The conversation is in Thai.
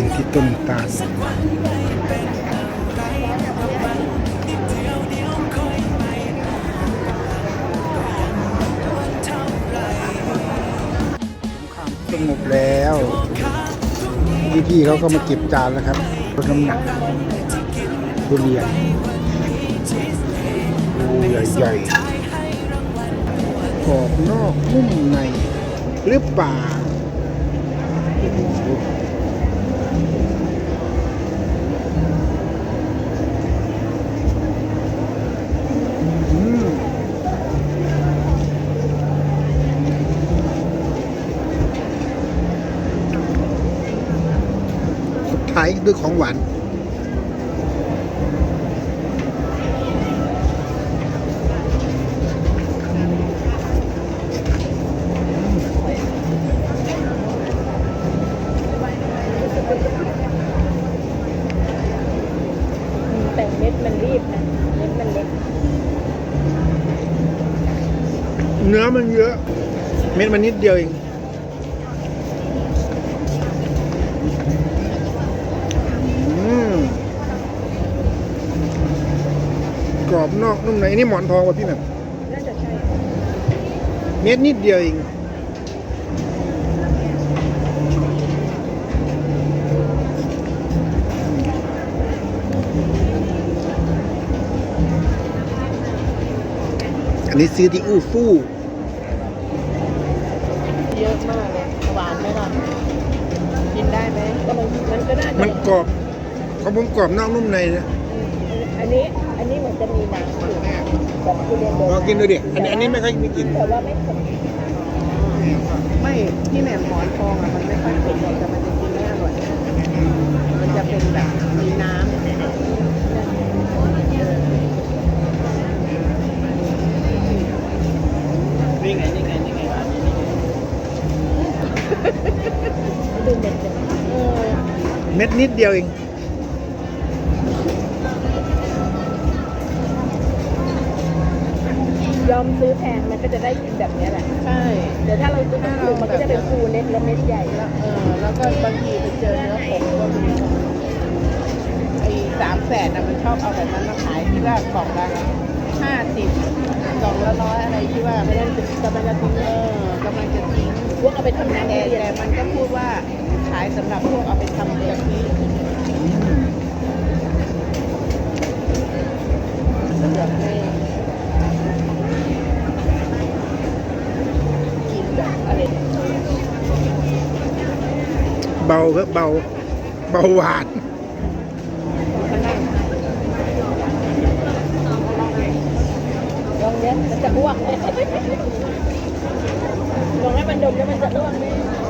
กินที่ต้นตาลสงบแล้วพี่ๆเขาก็มาเก็บจานแล้วครับลดน้ำหนักทุเรียนโอ้ใหญ่ๆกรอบนอกนุ่มในหรือเปล่าโอ้โหอืม สุดท้ายด้วยของหวานแต่เม็ดมันรีบนะเม็ดมันเล็ก เนื้อมันเยอะ เม็ดมันนิดเดียวเอง นอกนุ่มในอันนี่หมอนทองว่ะพี่แหม่มน่าจะใช่เม็ดนิดเดียวเองอันนี้ซื้อที่อู้ฟู่เยอะมากเลยหวานไหมล่ะกินได้ไหมก็มันมันก็น่าจะมันกรอบเขาผมกรอบนอกนุ่มในนะ อันนี้ อันนี้เหมือนจะมีน้ำอยู่แบบทุเรียนโบลราองณกินดูดิ อันนี้อันนี้ไม่ค่อยมีกลิ่นแต่ว่าไม่ขมไม่ที่แหม่มหมอนทองอะมันไม่ค่อยเผ็ดหรอกแต่มันจะกินไม่อร่อยมันจะเป็นแบบมีน้ำนี่ไงนี่ไงนี่ไงดูเด็ดเด็ดเออเม็ดนิดเดียวเอง ยอมซื้อแพงมันก็จะได้กินแบบเนี้ยแหละ ใช่ เดี๋ยวถ้าเราซื้อถูกมันก็จะเป็นฟูเล็กแล้วเม็ดใหญ่แล้วเออแล้วก็บางทีไปเจอเนื้อผงก็มีไอ้สามแสนอะมันชอบเอาแบบนั้นมาขายที่ว่ากล่องละห้าสิบกล่องละร้อยอะไรที่ว่าไม่ได้กำลังจะทิ้งเออกำลังจะทิ้งพวกเอาไปทำน้ำแต่ทุเรียแต่นมันก็พูดว่าขายสำหรับพวกเอาไปทำกะทิ เบาครับเบา เบาหวานลองเนี้ยมันจะอ้วกลองให้มันดมแล้วมันจะอ้วกไหม